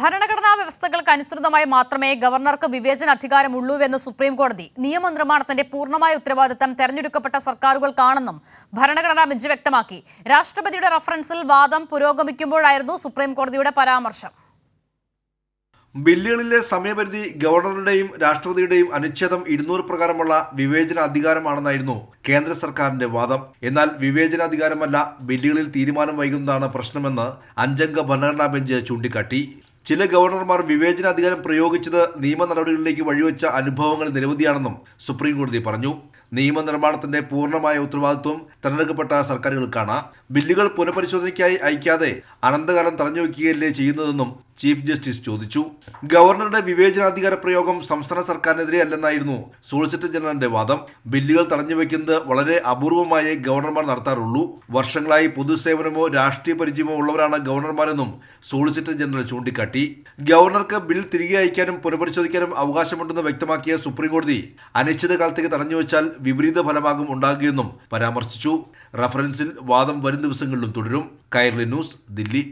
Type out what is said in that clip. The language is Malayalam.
ഭരണഘടനാ വ്യവസ്ഥകൾക്ക് അനുസൃതമായി മാത്രമേ ഗവർണർക്ക് വിവേചന കോടതി നിയമനിർമ്മാണത്തിന്റെ പൂർണമായ ഉത്തരവാദിത്തം തെരഞ്ഞെടുക്കപ്പെട്ട സർക്കാരുകൾക്കാണെന്നും ഭരണഘടനാ ബെഞ്ച് വ്യക്തമാക്കി. രാഷ്ട്രപതിയുടെ റഫറൻസിൽ വാദം പുരോഗമിക്കുമ്പോഴായിരുന്നു സുപ്രീം കോടതിയുടെ പരാമർശം. ബില്ലുകളിലെ സമയപരിധി ഗവർണറുടെയും രാഷ്ട്രപതിയുടെയും അനുച്ഛേദം ഇരുന്നൂറ് പ്രകാരമുള്ള വിവേചന അധികാരമാണെന്നായിരുന്നു കേന്ദ്ര സർക്കാരിന്റെ വാദം. എന്നാൽ വിവേചനാധികാരമല്ല ബില്ലുകളിൽ തീരുമാനം വൈകുന്നതാണ് പ്രശ്നമെന്ന് അഞ്ചംഗ ഭരണഘടനാ ബെഞ്ച് ചൂണ്ടിക്കാട്ടി. ചില ഗവർണർമാർ വിവേചനാധികാരം പ്രയോഗിച്ചത് നിയമ നടപടികളിലേക്ക് വഴിവെച്ച അനുഭവങ്ങൾ നിരവധിയാണെന്നും സുപ്രീം കോടതി പറഞ്ഞു. നിയമനിർമ്മാണത്തിന്റെ പൂർണമായ ഉത്തരവാദിത്വം തെരഞ്ഞെടുക്കപ്പെട്ട സർക്കാരുകൾക്കാണ്. ബില്ലുകൾ പുനഃപരിശോധനയ്ക്കായി അയക്കാതെ അനന്തകാലം തടഞ്ഞുവെക്കുകയല്ലേ ചെയ്യുന്നതെന്നും ചീഫ് ജസ്റ്റിസ് ചോദിച്ചു. ഗവർണറുടെ വിവേചനാധികാര പ്രയോഗം സംസ്ഥാന സർക്കാരിനെതിരെ അല്ലെന്നായിരുന്നു സോളിസിറ്റർ ജനറലിന്റെ വാദം. ബില്ലുകൾ തടഞ്ഞുവെക്കുന്നത് വളരെ അപൂർവമായേ ഗവർണർമാർ നടത്താറുള്ളൂ. വർഷങ്ങളായി പൊതുസേവനമോ രാഷ്ട്രീയ പരിചയമോ ഉള്ളവരാണ് ഗവർണർമാരെന്നും സോളിസിറ്റർ ജനറൽ ചൂണ്ടിക്കാട്ടി. ഗവർണർക്ക് ബിൽ തിരികെ അയക്കാനും പുനഃപരിശോധിക്കാനും അവകാശമുണ്ടെന്ന് വ്യക്തമാക്കിയ സുപ്രീംകോടതി അനിശ്ചിതകാലത്തേക്ക് തടഞ്ഞുവെച്ചാൽ വിപരീത ഫലമാകും ഉണ്ടാകുകയെന്നും പരാമർശിച്ചു. റഫറൻസിൽ വാദം വരും ദിവസങ്ങളിലും തുടരും. കൈർലി ന്യൂസ് ദില്ലി.